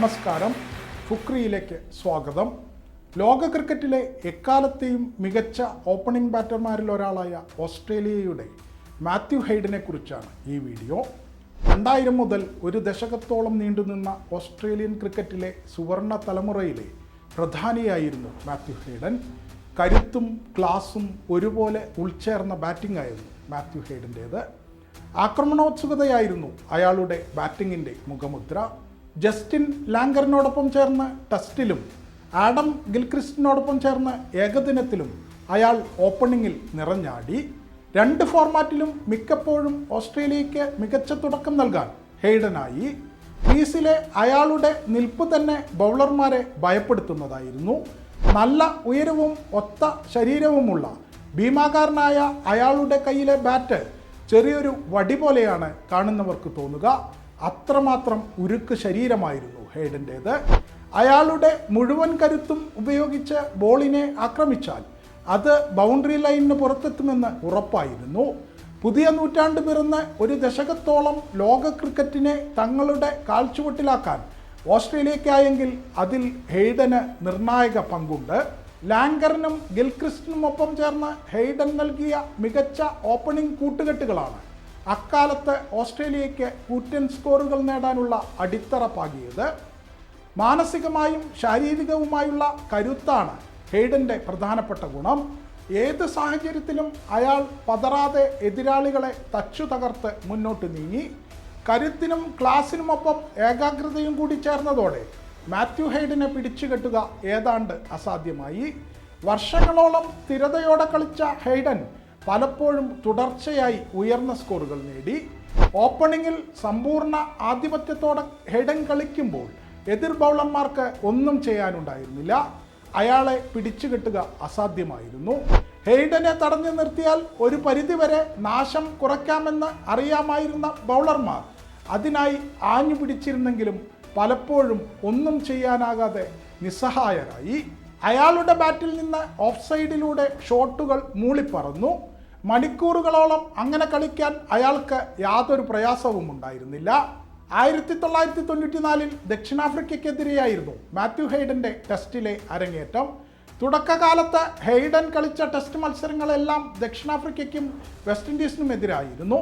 നമസ്കാരം. ഫുക്രിയിലേക്ക് സ്വാഗതം. ലോക ക്രിക്കറ്റിലെ എക്കാലത്തെയും മികച്ച ഓപ്പണിംഗ് ബാറ്റർമാരിൽ ഒരാളായ ഓസ്ട്രേലിയയുടെ മാത്യു ഹൈഡിനെ കുറിച്ചാണ് ഈ വീഡിയോ. രണ്ടായിരം മുതൽ ഒരു ദശകത്തോളം നീണ്ടുനിന്ന ഓസ്ട്രേലിയൻ ക്രിക്കറ്റിലെ സുവർണ തലമുറയിലെ പ്രധാനിയായിരുന്നു മാത്യു ഹൈഡൻ. കരുത്തും ക്ലാസും ഒരുപോലെ ഉൾച്ചേർന്ന ബാറ്റിംഗ് ആയിരുന്നു മാത്യു ഹൈഡന്റേത്. ആക്രമണോത്സുകതയായിരുന്നു അയാളുടെ ബാറ്റിങ്ങിന്റെ മുഖമുദ്ര. ജസ്റ്റിൻ ലാങ്കറിനോടൊപ്പം ചേർന്ന് ടെസ്റ്റിലും ആഡം ഗിൽക്രിസ്റ്റിനോടൊപ്പം ചേർന്ന് ഏകദിനത്തിലും അയാൾ ഓപ്പണിങ്ങിൽ നിറഞ്ഞാടി. രണ്ട് ഫോർമാറ്റിലും മിക്കപ്പോഴും ഓസ്ട്രേലിയയ്ക്ക് മികച്ച തുടക്കം നൽകാൻ ഹെയ്ഡനായി. ക്രീസിലെ അയാളുടെ നിൽപ്പ് തന്നെ ബൗളർമാരെ ഭയപ്പെടുത്തുന്നതായിരുന്നു. നല്ല ഉയരവും ഒത്ത ശരീരവുമുള്ള ഭീമാകാരനായ അയാളുടെ കയ്യിലെ ബാറ്റ് ചെറിയൊരു വടി പോലെയാണ് കാണുന്നവർക്ക് തോന്നുക. അത്രമാത്രം ഉരുക്ക് ശരീരമായിരുന്നു ഹെയ്ഡന്റേത് അയാളുടെ മുഴുവൻ കരുത്തും ഉപയോഗിച്ച് ബോളിനെ ആക്രമിച്ചാൽ അത് ബൗണ്ടറി ലൈനിന് പുറത്തെത്തുമെന്ന് ഉറപ്പായിരുന്നു. പുതിയ നൂറ്റാണ്ട് പിറന്ന് ഒരു ദശകത്തോളം ലോക ക്രിക്കറ്റിനെ തങ്ങളുടെ കാൽച്ചുവട്ടിലാക്കാൻ ഓസ്ട്രേലിയക്കായെങ്കിൽ അതിൽ ഹെയ്ഡന് നിർണായക പങ്കുണ്ട്. ലാങ്കറിനും ഗിൽക്രിസ്റ്റിനും ഒപ്പം ചേർന്ന് ഹെയ്ഡൻ നൽകിയ മികച്ച ഓപ്പണിംഗ് കൂട്ടുകെട്ടുകളാണ് അക്കാലത്ത് ഓസ്ട്രേലിയയ്ക്ക് കൂറ്റൻ സ്കോറുകൾ നേടാനുള്ള അടിത്തറ പാകിയത് മാനസികമായും ശാരീരികവുമായുള്ള കരുത്താണ് ഹെയ്ഡന്റെ പ്രധാനപ്പെട്ട ഗുണം. ഏത് സാഹചര്യത്തിലും അയാൾ പതറാതെ എതിരാളികളെ തച്ചു തകർത്ത് മുന്നോട്ട് നീങ്ങി. കരുത്തിനും ക്ലാസിനുമൊപ്പം ഏകാഗ്രതയും കൂടി ചേർന്നതോടെ മാത്യു ഹെയ്ഡിനെ പിടിച്ചുകെട്ടുക ഏതാണ്ട് അസാധ്യമായി. വർഷങ്ങളോളം സ്ഥിരതയോടെ കളിച്ച ഹെയ്ഡൻ പലപ്പോഴും തുടർച്ചയായി ഉയർന്ന സ്കോറുകൾ നേടി. ഓപ്പണിങ്ങിൽ സമ്പൂർണ ആധിപത്യത്തോടെ ഹെഡം കളിക്കുമ്പോൾ എതിർ ബൗളർമാർക്ക് ഒന്നും ചെയ്യാനുണ്ടായിരുന്നില്ല. അയാളെ പിടിച്ചു കിട്ടുക അസാധ്യമായിരുന്നു. ഹെയ്ഡനെ തടഞ്ഞു നിർത്തിയാൽ ഒരു പരിധിവരെ നാശം കുറയ്ക്കാമെന്ന് അറിയാമായിരുന്ന ബൗളർമാർ അതിനായി ആഞ്ഞു പിടിച്ചിരുന്നെങ്കിലും പലപ്പോഴും ഒന്നും ചെയ്യാനാകാതെ നിസ്സഹായരായി. അയാളുടെ ബാറ്റിൽ നിന്ന് ഓഫ് സൈഡിലൂടെ ഷോട്ടുകൾ മൂളിപ്പറന്നു. മണിക്കൂറുകളോളം അങ്ങനെ കളിക്കാൻ അയാൾക്ക് യാതൊരു പ്രയാസവും ഉണ്ടായിരുന്നില്ല. ആയിരത്തി തൊള്ളായിരത്തി തൊണ്ണൂറ്റിനാലിൽ ദക്ഷിണാഫ്രിക്കയ്ക്കെതിരെയായിരുന്നു മാത്യു ഹെയ്ഡന്റെ ടെസ്റ്റിലെ അരങ്ങേറ്റം. തുടക്കകാലത്ത് ഹെയ്ഡൻ കളിച്ച ടെസ്റ്റ് മത്സരങ്ങളെല്ലാം ദക്ഷിണാഫ്രിക്കയ്ക്കും വെസ്റ്റ് ഇൻഡീസിനും എതിരായിരുന്നു.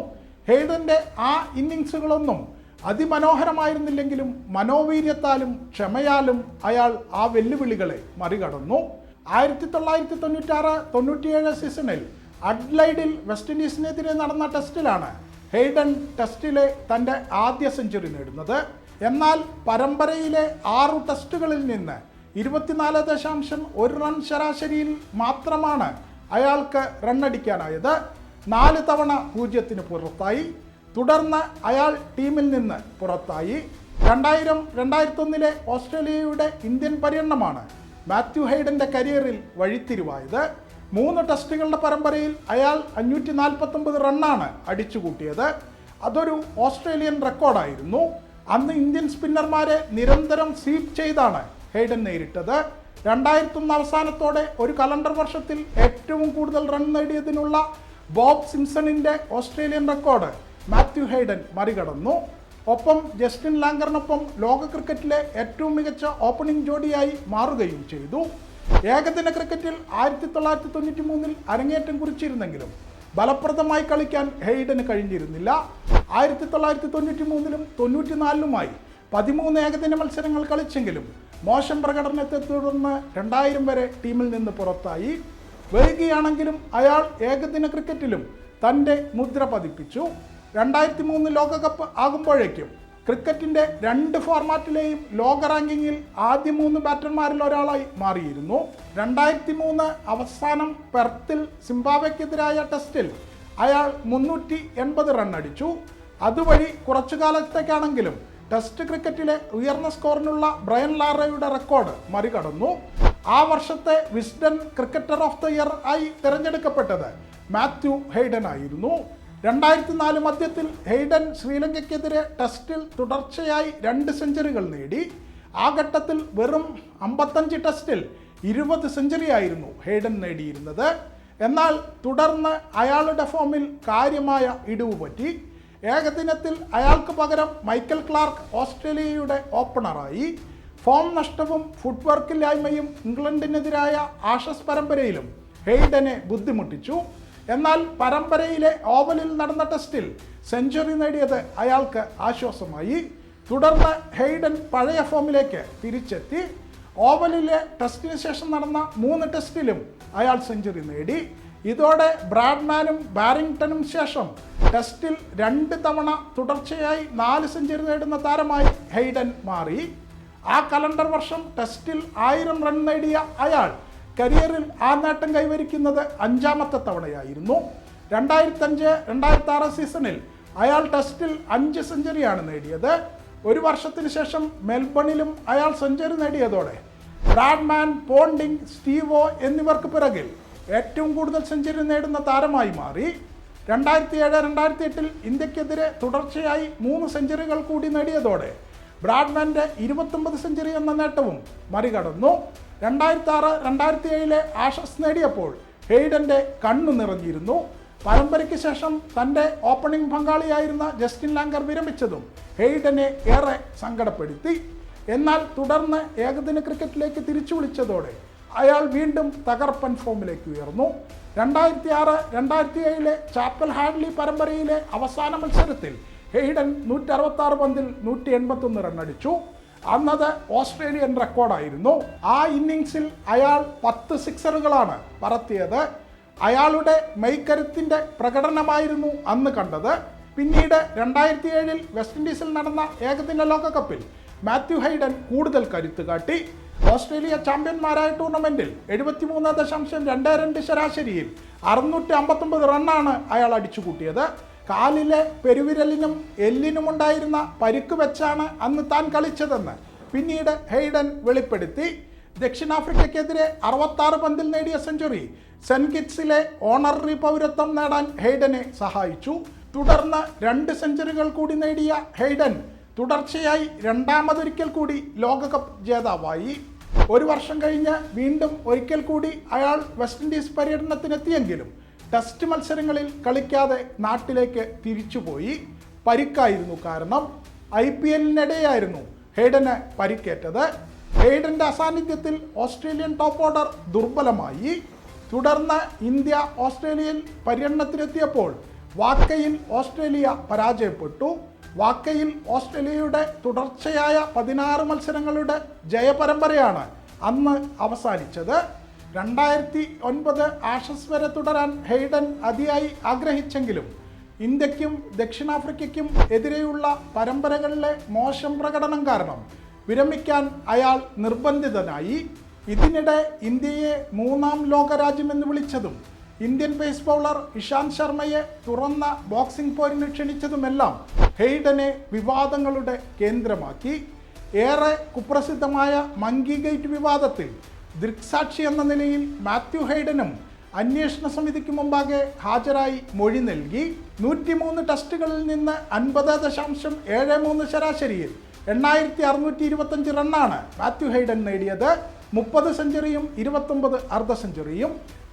ഹെയ്ഡന്റെ ആ ഇന്നിങ്സുകളൊന്നും അതിമനോഹരമായിരുന്നില്ലെങ്കിലും മനോവീര്യത്താലും ക്ഷമയാലും അയാൾ ആ വെല്ലുവിളികളെ മറികടന്നു. ആയിരത്തി തൊള്ളായിരത്തി തൊണ്ണൂറ്റാറ് തൊണ്ണൂറ്റിയേഴ് സീസണിൽ അഡ്ലൈഡിൽ വെസ്റ്റ് ഇൻഡീസിനെതിരെ നടന്ന ടെസ്റ്റിലാണ് ഹെയ്ഡൻ ടെസ്റ്റിലെ തന്റെ ആദ്യ സെഞ്ചുറി നേടുന്നത്. എന്നാൽ പരമ്പരയിലെ ആറു ടെസ്റ്റുകളിൽ നിന്ന് ഇരുപത്തിനാല് ദശാംശം ഒരു റൺ ശരാശരിയിൽ മാത്രമാണ് അയാൾക്ക് റണ്ണടിക്കാനായത്. നാല് തവണ പൂജ്യത്തിന് പുറത്തായി. തുടർന്ന് അയാൾ ടീമിൽ നിന്ന് പുറത്തായി. രണ്ടായിരം രണ്ടായിരത്തി ഒന്നിലെ ഓസ്ട്രേലിയയുടെ ഇന്ത്യൻ പര്യടനമാണ് മാത്യു ഹൈഡന്റെ കരിയറിൽ വഴിത്തിരിവായത്. മൂന്ന് ടെസ്റ്റുകളുടെ പരമ്പരയിൽ അയാൾ അഞ്ഞൂറ്റി നാൽപ്പത്തൊമ്പത് റണ്ണാണ് അടിച്ചുകൂട്ടിയത്. അതൊരു ഓസ്ട്രേലിയൻ റെക്കോർഡായിരുന്നു. അന്ന് ഇന്ത്യൻ സ്പിന്നർമാരെ നിരന്തരം സ്വീപ്പ് ചെയ്താണ് ഹെയ്ഡൻ നേരിട്ടത്. രണ്ടായിരത്തൊന്ന് അവസാനത്തോടെ ഒരു കലണ്ടർ വർഷത്തിൽ ഏറ്റവും കൂടുതൽ റൺ നേടിയതിനുള്ള ബോബ് സിംസണിന്റെ ഓസ്ട്രേലിയൻ റെക്കോർഡ് മാത്യു ഹെയ്ഡൻ മറികടന്നു. ഒപ്പം ജസ്റ്റിൻ ലാങ്കറിനൊപ്പം ലോക ക്രിക്കറ്റിലെ ഏറ്റവും മികച്ച ഓപ്പണിംഗ് ജോഡിയായി മാറുകയും ചെയ്തു. ഏകദിന ക്രിക്കറ്റിൽ ആയിരത്തി തൊള്ളായിരത്തി തൊണ്ണൂറ്റി മൂന്നിൽ അരങ്ങേറ്റം കുറിച്ചിരുന്നെങ്കിലും ഫലപ്രദമായി കളിക്കാൻ ഹെയ്ഡന് കഴിഞ്ഞിരുന്നില്ല. ആയിരത്തി തൊള്ളായിരത്തി തൊണ്ണൂറ്റി മൂന്നിലും തൊണ്ണൂറ്റിനാലിലുമായി പതിമൂന്ന് ഏകദിന മത്സരങ്ങൾ കളിച്ചെങ്കിലും മോശം പ്രകടനത്തെ തുടർന്ന് രണ്ടായിരം വരെ ടീമിൽ നിന്ന് പുറത്തായി. വൈകിയാണെങ്കിലും അയാൾ ഏകദിന ക്രിക്കറ്റിലും തന്റെ മുദ്ര പതിപ്പിച്ചു. രണ്ടായിരത്തി മൂന്ന് ലോകകപ്പ് ആകുമ്പോഴേക്കും ക്രിക്കറ്റിന്റെ രണ്ട് ഫോർമാറ്റിലെയും ലോക റാങ്കിങ്ങിൽ ആദ്യ മൂന്ന് ബാറ്റർമാരിൽ ഒരാളായി മാറിയിരുന്നു. രണ്ടായിരത്തി മൂന്ന് അവസാനം പെർത്തിൽ സിംബാബ്വെക്കെതിരായ ടെസ്റ്റിൽ അയാൾ മുന്നൂറ്റി എൺപത് റൺ അടിച്ചു. അതുവഴി കുറച്ചു കാലത്തേക്കാണെങ്കിലും ടെസ്റ്റ് ക്രിക്കറ്റിലെ ഉയർന്ന സ്കോറിനുള്ള ബ്രയൻ ലാറയുടെ റെക്കോർഡ് മറികടന്നു. ആ വർഷത്തെ Wisden cricketer of the year ആയി തിരഞ്ഞെടുക്കപ്പെട്ടത് മാത്യു ഹെയ്ഡൻ ആയിരുന്നു. രണ്ടായിരത്തി നാല് മധ്യത്തിൽ ഹെയ്ഡൻ ശ്രീലങ്കയ്ക്കെതിരെ ടെസ്റ്റിൽ തുടർച്ചയായി രണ്ട് സെഞ്ചുറികൾ നേടി. ആ ഘട്ടത്തിൽ വെറും അമ്പത്തഞ്ച് ടെസ്റ്റിൽ ഇരുപത് സെഞ്ചുറിയായിരുന്നു ഹെയ്ഡൻ നേടിയിരുന്നത്. എന്നാൽ തുടർന്ന് അയാളുടെ ഫോമിൽ കാര്യമായ ഇടിവ് പറ്റി. ഏകദിനത്തിൽ അയാൾക്ക് പകരം മൈക്കൽ ക്ലാർക്ക് ഓസ്ട്രേലിയയുടെ ഓപ്പണറായി. ഫോം നഷ്ടവും ഫുട്വർക്കില്ലായ്മയും ഇംഗ്ലണ്ടിനെതിരായ ആഷസ് പരമ്പരയിലും ഹെയ്ഡനെ ബുദ്ധിമുട്ടിച്ചു. എന്നാൽ പരമ്പരയിലെ ഓവലിൽ നടന്ന ടെസ്റ്റിൽ സെഞ്ചുറി നേടിയത് അയാൾക്ക് ആശ്വാസമായി. തുടർന്ന് ഹെയ്ഡൻ പഴയ ഫോമിലേക്ക് തിരിച്ചെത്തി. ഓവലിലെ ടെസ്റ്റിന് ശേഷം നടന്ന മൂന്ന് ടെസ്റ്റിലും അയാൾ സെഞ്ചുറി നേടി. ഇതോടെ ബ്രാഡ്മാനും ബാരിങ്ടണും ശേഷം ടെസ്റ്റിൽ രണ്ട് തവണ തുടർച്ചയായി നാല് സെഞ്ചുറി നേടുന്ന താരമായി ഹെയ്ഡൻ മാറി. ആ കലണ്ടർ വർഷം ടെസ്റ്റിൽ ആയിരം റൺ നേടിയ അയാൾ കരിയറിൽ ആ നേട്ടം കൈവരിക്കുന്നത് അഞ്ചാമത്തെ തവണയായിരുന്നു. രണ്ടായിരത്തി അഞ്ച് രണ്ടായിരത്തി ആറ് സീസണിൽ അയാൾ ടെസ്റ്റിൽ അഞ്ച് സെഞ്ചുറിയാണ് നേടിയത്. ഒരു വർഷത്തിന് ശേഷം മെൽബണിലും അയാൾ സെഞ്ചുറി നേടിയതോടെ ബ്രാഡ്മാൻ പോണ്ടിങ് സ്റ്റീവോ എന്നിവർക്ക് പിറകിൽ ഏറ്റവും കൂടുതൽ സെഞ്ചുറി നേടുന്ന താരമായി മാറി. രണ്ടായിരത്തി ഏഴ് രണ്ടായിരത്തി എട്ടിൽ ഇന്ത്യക്കെതിരെ തുടർച്ചയായി മൂന്ന് സെഞ്ചുറികൾ കൂടി നേടിയതോടെ ബ്രാഡ്മാന്റെ ഇരുപത്തൊമ്പത് സെഞ്ചുറി എന്ന നേട്ടവും മറികടന്നു. രണ്ടായിരത്തി ആറ് രണ്ടായിരത്തി ഏഴിലെ ആഷസ് നേടിയപ്പോൾ ഹെയ്ഡന്റെ കണ്ണു നിറഞ്ഞിരുന്നു. പരമ്പരയ്ക്ക് ശേഷം തന്റെ ഓപ്പണിംഗ് പങ്കാളിയായിരുന്ന ജസ്റ്റിൻ ലാങ്കർ വിരമിച്ചതും ഹെയ്ഡനെ ഏറെ സങ്കടപ്പെടുത്തി. എന്നാൽ തുടർന്ന് ഏകദിന ക്രിക്കറ്റിലേക്ക് തിരിച്ചു വിളിച്ചതോടെ അയാൾ വീണ്ടും തകർപ്പൻ ഫോമിലേക്ക് ഉയർന്നു. രണ്ടായിരത്തി ആറ് രണ്ടായിരത്തി ഏഴിലെ ചാപ്പൽ ഹാഡ്ലി പരമ്പരയിലെ അവസാന മത്സരത്തിൽ ഹെയ്ഡൻ നൂറ്റി അറുപത്തി പന്തിൽ നൂറ്റി എൺപത്തൊന്ന് റൺ അടിച്ചു അന്നത് ഓസ്ട്രേലിയൻ റെക്കോർഡായിരുന്നു. ആ ഇന്നിങ്സിൽ അയാൾ പത്ത് സിക്സറുകളാണ് പറത്തിയത്. അയാളുടെ മെയ്ക്കരുത്തിന്റെ പ്രകടനമായിരുന്നു അന്ന് കണ്ടത്. പിന്നീട് രണ്ടായിരത്തി ഏഴിൽ വെസ്റ്റ് ഇൻഡീസിൽ നടന്ന ഏകദിന ലോകകപ്പിൽ മാത്യു ഹൈഡൻ കൂടുതൽ കരുത്ത് കാട്ടി. ഓസ്ട്രേലിയ ചാമ്പ്യന്മാരായ ടൂർണമെന്റിൽ എഴുപത്തിമൂന്ന് ദശാംശം രണ്ട് രണ്ട് ശരാശരിയിൽ അറുന്നൂറ്റി അമ്പത്തൊമ്പത് റണ്ണാണ് അയാൾ അടിച്ചുകൂട്ടിയത്. കാലിലെ പെരുവിരലിനും എല്ലിനും ഉണ്ടായിരുന്ന പരിക്ക് വെച്ചാണ് അന്ന് താൻ കളിച്ചതെന്ന് പിന്നീട് ഹെയ്ഡൻ വെളിപ്പെടുത്തി. ദക്ഷിണാഫ്രിക്കയ്ക്കെതിരെ അറുപത്താറ് പന്തിൽ നേടിയ സെഞ്ചുറി സെന്റ് കിറ്റ്സിലെ ഓണററി പൗരത്വം നേടാൻ ഹെയ്ഡനെ സഹായിച്ചു. തുടർന്ന് രണ്ട് സെഞ്ചുറികൾ കൂടി നേടിയ ഹെയ്ഡൻ തുടർച്ചയായി രണ്ടാമതൊരിക്കൽ കൂടി ലോകകപ്പ് ജേതാവായി. ഒരു വർഷം കഴിഞ്ഞ് വീണ്ടും ഒരിക്കൽ കൂടി അയാൾ വെസ്റ്റ് ഇൻഡീസ് പര്യടനത്തിനെത്തിയെങ്കിലും ടെസ്റ്റ് മത്സരങ്ങളിൽ കളിക്കാതെ നാട്ടിലേക്ക് തിരിച്ചുപോയി പരിക്കായിരുന്നു കാരണം ഐ പി എല്ലിനിടെയായിരുന്നു ഹെയ്ഡന് പരിക്കേറ്റത്. ഹെയ്ഡന്റെ അസാന്നിധ്യത്തിൽ ഓസ്ട്രേലിയൻ ടോപ്പ് ഓർഡർ ദുർബലമായി. തുടർന്ന് ഇന്ത്യ ഓസ്ട്രേലിയയിൽ പര്യടനത്തിലെത്തിയപ്പോൾ വാക്കയിൽ ഓസ്ട്രേലിയ പരാജയപ്പെട്ടു. വാക്കയിൽ ഓസ്ട്രേലിയയുടെ തുടർച്ചയായ പതിനാറ് മത്സരങ്ങളുടെ ജയപരമ്പരയാണ് അന്ന് അവസാനിച്ചത്. രണ്ടായിരത്തി ഒൻപത് ആഷസ് വരെ തുടരാൻ ഹെയ്ഡൻ അതിയായി ആഗ്രഹിച്ചെങ്കിലും ഇന്ത്യക്കും ദക്ഷിണാഫ്രിക്കയ്ക്കും എതിരെയുള്ള പരമ്പരകളിലെ മോശം പ്രകടനം കാരണം വിരമിക്കാൻ അയാൾ നിർബന്ധിതനായി. ഇതിനിടെ ഇന്ത്യയെ മൂന്നാം ലോകരാജ്യമെന്ന് വിളിച്ചതും ഇന്ത്യൻ പേസ് ബൗളർ ഇഷാന്ത് ശർമ്മയെ തുറന്ന ബോക്സിംഗ് പോരിന് ക്ഷണിച്ചതുമെല്ലാം ഹെയ്ഡനെ വിവാദങ്ങളുടെ കേന്ദ്രമാക്കി. ഏറെ കുപ്രസിദ്ധമായ മങ്കി ഗേറ്റ് വിവാദത്തിൽ ദൃക്സാക്ഷി എന്ന നിലയിൽ മാത്യു ഹൈഡനും അന്വേഷണ സമിതിക്ക് മുമ്പാകെ ഹാജരായി മൊഴി നൽകി. നൂറ്റിമൂന്ന് ടെസ്റ്റുകളിൽ നിന്ന് അൻപത് ദശാംശം ഏഴ് മൂന്ന് ശരാശരിയിൽ എണ്ണായിരത്തി അറുന്നൂറ്റി ഇരുപത്തഞ്ച് റണ്ണാണ് മാത്യു ഹൈഡൻ നേടിയത്. മുപ്പത് സെഞ്ചുറിയും ഇരുപത്തൊമ്പത് അർദ്ധ സെഞ്ചുറിയും.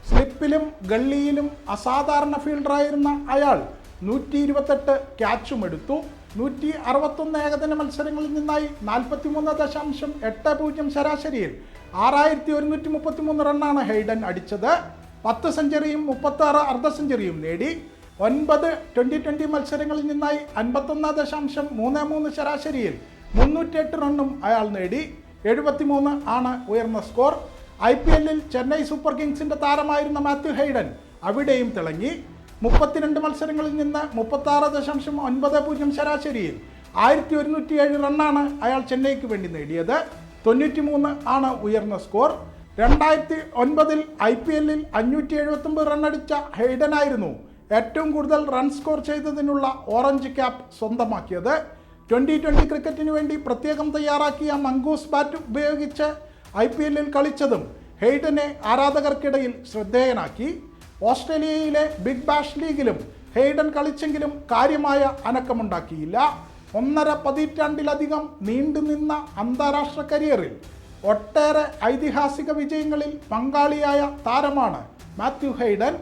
സ്ലിപ്പിലും ഗള്ളിയിലും അസാധാരണ ഫീൽഡറായിരുന്ന അയാൾ നൂറ്റി ഇരുപത്തെട്ട് ക്യാച്ചും എടുത്തു. നൂറ്റി അറുപത്തൊന്ന് ഏകദിന മത്സരങ്ങളിൽ നിന്നായി നാൽപ്പത്തി മൂന്ന് ദശാംശം എട്ട് പൂജ്യം ശരാശരിയിൽ ആറായിരത്തി ഒരുന്നൂറ്റി മുപ്പത്തി മൂന്ന് റണ്ണാണ് ഹെയ്ഡൻ അടിച്ചത്. പത്ത് സെഞ്ചുറിയും മുപ്പത്താറ് അർദ്ധ സെഞ്ചുറിയും നേടി. ഒൻപത് ട്വന്റി ട്വന്റി മത്സരങ്ങളിൽ നിന്നായി അൻപത്തൊന്ന് ദശാംശം മൂന്ന് മൂന്ന് ശരാശരിയിൽ മുന്നൂറ്റിയെട്ട് റണ്ണും അയാൾ നേടി. എഴുപത്തിമൂന്ന് ആണ് ഉയർന്ന സ്കോർ. ഐ പി എല്ലിൽ ചെന്നൈ സൂപ്പർ കിങ്സിന്റെ താരമായിരുന്ന മാത്യു ഹെയ്ഡൻ അവിടെയും തിളങ്ങി. മുപ്പത്തിരണ്ട് മത്സരങ്ങളിൽ നിന്ന് മുപ്പത്താറ് ദശാംശം ഒൻപത് പൂജ്യം ശരാശരിയിൽ ആയിരത്തി ഒരുന്നൂറ്റി ഏഴ് റണ്ണാണ് അയാൾ ചെന്നൈക്ക് വേണ്ടി നേടിയത്. തൊണ്ണൂറ്റി മൂന്ന് ആണ് ഉയർന്ന സ്കോർ. രണ്ടായിരത്തി ഒൻപതിൽ ഐ പി എല്ലിൽ അഞ്ഞൂറ്റി എഴുപത്തൊമ്പത് റണ്ണടിച്ച ഹെയ്ഡനായിരുന്നു ഏറ്റവും കൂടുതൽ റൺ സ്കോർ ചെയ്തതിനുള്ള ഓറഞ്ച് ക്യാപ്പ് സ്വന്തമാക്കിയത്. ട്വന്റി ട്വന്റി ക്രിക്കറ്റിന് വേണ്ടി പ്രത്യേകം തയ്യാറാക്കിയ മംഗൂസ് ബാറ്റ് ഉപയോഗിച്ച് ഐ പി എല്ലിൽ കളിച്ചതും ഹെയ്ഡനെ ആരാധകർക്കിടയിൽ ശ്രദ്ധേയനാക്കി. ഓസ്ട്രേലിയയിലെ ബിഗ് ബാഷ് ലീഗിലും ഹെയ്ഡൻ കളിച്ചെങ്കിലും കാര്യമായ അനക്കമുണ്ടാക്കിയില്ല. ഒന്നര പതിറ്റാണ്ടിലധികം നീണ്ടുനിന്ന അന്താരാഷ്ട്ര കരിയറിൽ ഒട്ടേറെ ഐതിഹാസിക വിജയങ്ങളിൽ പങ്കാളിയായ താരമാണ് മാത്യു ഹെയ്ഡൻ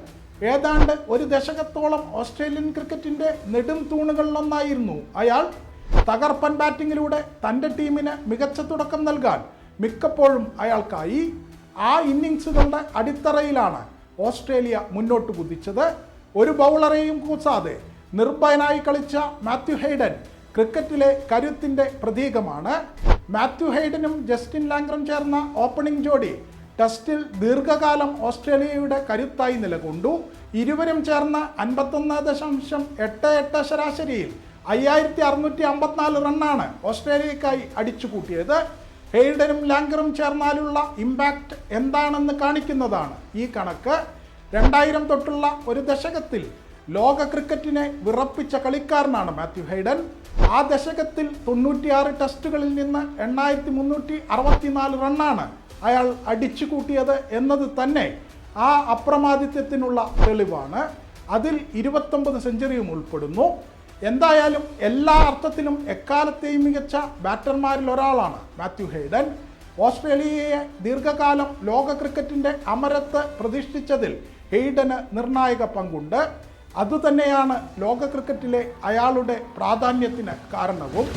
ഏതാണ്ട് ഒരു ദശകത്തോളം ഓസ്ട്രേലിയൻ ക്രിക്കറ്റിന്റെ നെടും തൂണുകളിലൊന്നായിരുന്നു അയാൾ. തകർപ്പൻ ബാറ്റിങ്ങിലൂടെ തന്റെ ടീമിന് മികച്ച തുടക്കം നൽകാൻ മിക്കപ്പോഴും അയാൾക്കായി. ആ ഇന്നിങ്സുകളുടെ അടിത്തറയിലാണ് ഓസ്ട്രേലിയ മുന്നോട്ട് കുതിച്ചത്. ഒരു ബൗളറെയും കൂസാതെ നിർഭയനായി കളിച്ച മാത്യു ഹെയ്ഡൻ ക്രിക്കറ്റിലെ കരുത്തിന്റെ പ്രതീകമാണ്. മാത്യു ഹെയ്ഡനും ജസ്റ്റിൻ ലാംഗ്രം ചേർന്ന ഓപ്പണിംഗ് ജോഡി ടെസ്റ്റിൽ ദീർഘകാലം ഓസ്ട്രേലിയയുടെ കരുത്തായി നിലകൊണ്ടു. ഇരുവരും ചേർന്ന് അൻപത്തൊന്ന് ദശാംശം എട്ട് എട്ട് ശരാശരിയിൽ അയ്യായിരത്തി അറുന്നൂറ്റി അമ്പത്തിനാല് റണ്ണാണ് ഓസ്ട്രേലിയക്കായി അടിച്ചു കൂട്ടിയത് ഹെയ്ഡനും ലാങ്കറും ചേർന്നാലുള്ള ഇമ്പാക്റ്റ് എന്താണെന്ന് കാണിക്കുന്നതാണ് ഈ കണക്ക്. രണ്ടായിരം തൊട്ടുള്ള ഒരു ദശകത്തിൽ ലോക ക്രിക്കറ്റിനെ വിറപ്പിച്ച കളിക്കാരനാണ് മാത്യു ഹൈഡൻ. ആ ദശകത്തിൽ തൊണ്ണൂറ്റിയാറ് ടെസ്റ്റുകളിൽ നിന്ന് എണ്ണായിരത്തി മുന്നൂറ്റി അറുപത്തിനാല് റണ്ണാണ് അയാൾ അടിച്ചു കൂട്ടിയത് എന്നത് തന്നെ ആ അപ്രമാദിത്വത്തിനുള്ള തെളിവാണ്. അതിൽ ഇരുപത്തൊമ്പത് സെഞ്ചുറിയും ഉൾപ്പെടുന്നു. എന്തായാലും എല്ലാ അർത്ഥത്തിലും എക്കാലത്തെയും മികച്ച ബാറ്റർമാരിൽ ഒരാളാണ് മാത്യു ഹെയ്ഡൻ ഓസ്ട്രേലിയയെ ദീർഘകാലം ലോക ക്രിക്കറ്റിന്റെ അമരത്ത് പ്രതിഷ്ഠിച്ചതിൽ ഹെയ്ഡന് നിർണായക പങ്കുണ്ട്. അതുതന്നെയാണ് ലോക ക്രിക്കറ്റിലെ അയാളുടെ പ്രാധാന്യത്തിന് കാരണവും.